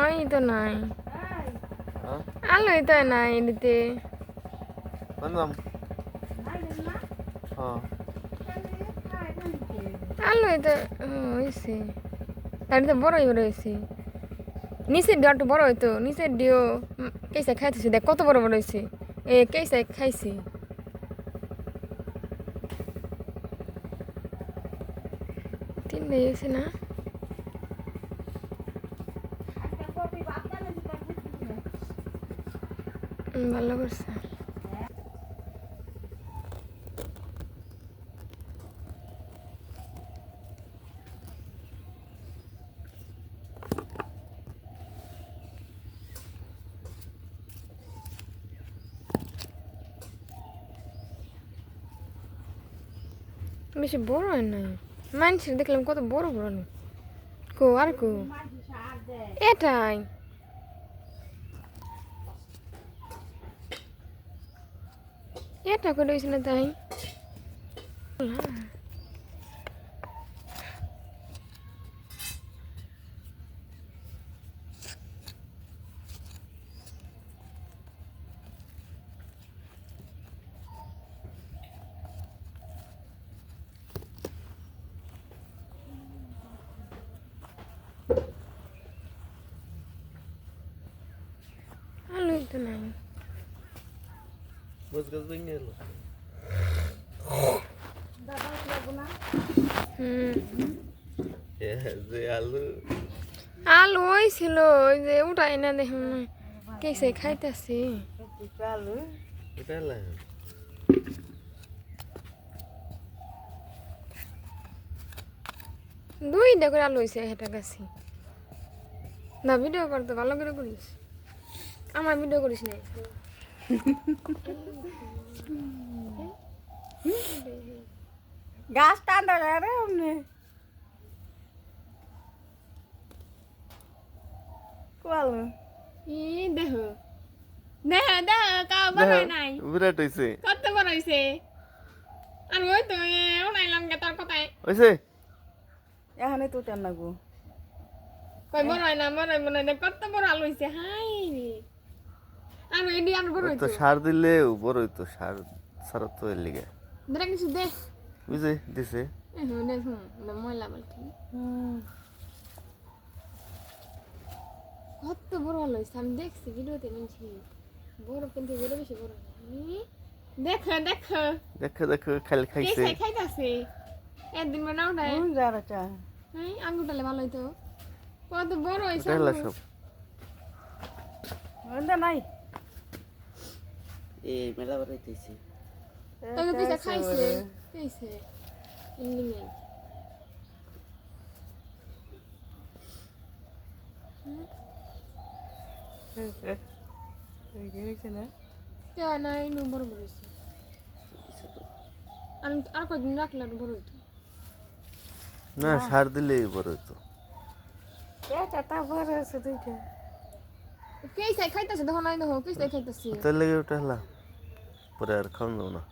ওই তো নাই। হ্যাঁ? আলোই তো নাই এদিকে। হ্যাঁ। আলোই তো হয়েছে তার তো বড়ই রয়েছে নিচের ডিও বড় হইতো নিচের ডিও কেসা খাইতেছি দেখ কত বড় বড় হয়েছে এ কেসা খাইছি। তিনটে হয়েছে না। ভালো করছে। বেশি বড় হয় না? মানুষের দেখলাম কত বড় বড় কো আর কো? এটাই। এটা করে না তাই আলোই তো নাই। বস গাছ ভেঙে এলো। আলু। আলু ওই ছিল ওই যে উঠাই না দেখুন। না কেসে খাইতেছি। এটা লাগে দুইটা করে আলু হয়েছে একটা গাছি। না ভিডিও করতে ভালো করে করিস। আমার ভিডিও করিস না গাছ টান্ডা রে অমনে। কোয়াল। ই দেহ। দেহ দেহ কাউ বানাই নাই। বিরাট হয়েছে কত বড় হয়েছে আর ওই তো এ উঠাইলাম গে তোর কথায়। হয়েছে এখানে তো টান লাগবো কই বড় হয় না বড় হয় কত বড় আলু হয়েছে হাই রে। আর এডি বড় তো হইতো। সার দিলে বড় হইতো সার সার তো এর লিগে। দেখ কিছু দেখ বুঝে দিছে। ময়লা বালতি। কত বড় হয়েছে আমি দেখছি ভিডিওতে নিয়েছি বড় কিন্তু বড় বেশি বড় দেখ দেখ। দেখো দেখো খালি খাইছে। খাইতাছে? একদিন মানে কোন যারা হ্যাঁ আঙ্গুরটালে ভালো হইতো। কত বড় হলো আঙ্গুর। সব। নাই। এই মেলা বাড়াইতেছি ওই যে পিঠা খাইছে। খাইছে ইন্দি নেই না? সার দিলে বড় হইতো। এটা বড় আছে দুইটা? কেই সাই খাইতাছে দেখো নাই দেখো কেই সাই খাইতাছে তোর লেগে উঠে হলা। পরে আর খাওয়া যাব না।